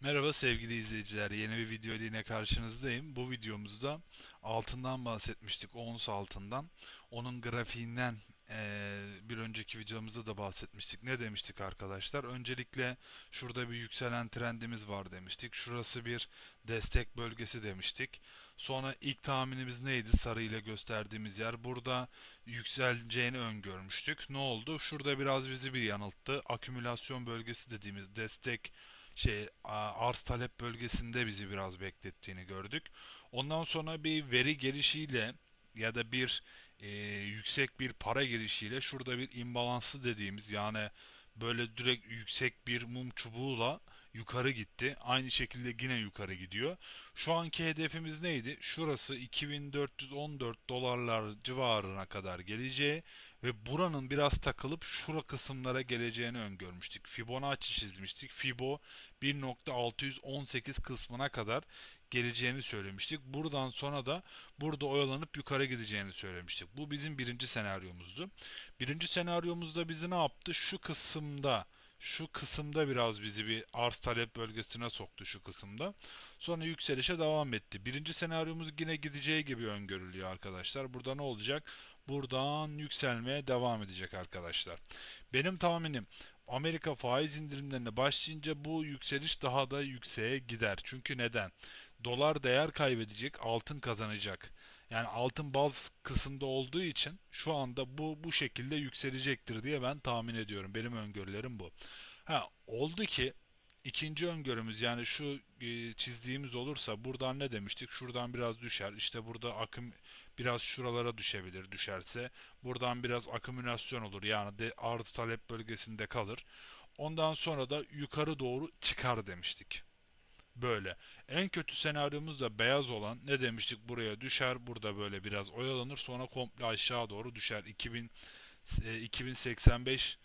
Merhaba sevgili izleyiciler. Yeni bir video ile yine karşınızdayım. Bu videomuzda altından bahsetmiştik. Ons altından. Onun grafiğinden eee, bir önceki videomuzda da bahsetmiştik. Ne demiştik arkadaşlar? Öncelikle şurada bir yükselen trendimiz var demiştik. Şurası bir destek bölgesi demiştik. Sonra ilk tahminimiz neydi? Sarı ile gösterdiğimiz yer. Burada yükseleceğini öngörmüştük. Ne oldu? Şurada biraz bizi bir yanılttı. Akümülasyon bölgesi dediğimiz destek şey arz talep bölgesinde bizi biraz beklettiğini gördük. Ondan sonra bir veri gelişiyle ya da bir e, yüksek bir para gelişiyle şurada bir imbalanslı dediğimiz yani böyle direkt yüksek bir mum çubuğuyla yukarı gitti. Aynı şekilde yine yukarı gidiyor. Şu anki hedefimiz neydi? Şurası 2414 dolarlar civarına kadar geleceği ve buranın biraz takılıp şura kısımlara geleceğini öngörmüştük. Fibonacci çizmiştik. Fibo 1.618 kısmına kadar geleceğini söylemiştik. Buradan sonra da burada oyalanıp yukarı gideceğini söylemiştik. Bu bizim birinci senaryomuzdu. Birinci senaryomuzda bizi ne yaptı? Şu kısımda şu kısımda biraz bizi bir arz talep bölgesine soktu şu kısımda. Sonra yükselişe devam etti. Birinci senaryomuz yine gideceği gibi öngörülüyor arkadaşlar. Burada ne olacak? Buradan yükselmeye devam edecek arkadaşlar. Benim tahminim Amerika faiz indirimlerine başlayınca bu yükseliş daha da yükseğe gider. Çünkü neden? Dolar değer kaybedecek, altın kazanacak. Yani altın baz kısımda olduğu için şu anda bu bu şekilde yükselecektir diye ben tahmin ediyorum. Benim öngörülerim bu. Ha oldu ki ikinci öngörümüz yani şu e, çizdiğimiz olursa buradan ne demiştik? Şuradan biraz düşer. İşte burada akım biraz şuralara düşebilir düşerse. Buradan biraz akümülasyon olur. Yani de arz talep bölgesinde kalır. Ondan sonra da yukarı doğru çıkar demiştik. Böyle. En kötü senaryomuz da beyaz olan ne demiştik buraya düşer burada böyle biraz oyalanır sonra komple aşağı doğru düşer 2000 e, 2085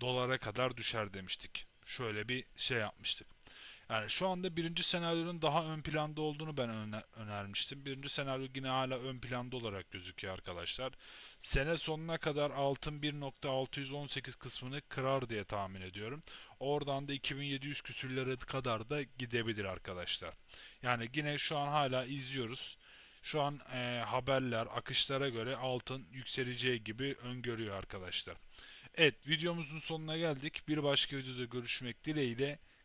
dolara kadar düşer demiştik. Şöyle bir şey yapmıştık. Yani şu anda birinci senaryonun daha ön planda olduğunu ben öne- önermiştim. Birinci senaryo yine hala ön planda olarak gözüküyor arkadaşlar. Sene sonuna kadar altın 1.618 kısmını kırar diye tahmin ediyorum. Oradan da 2700 küsürlere kadar da gidebilir arkadaşlar. Yani yine şu an hala izliyoruz. Şu an e, haberler, akışlara göre altın yükseleceği gibi öngörüyor arkadaşlar. Evet, videomuzun sonuna geldik. Bir başka videoda görüşmek dileğiyle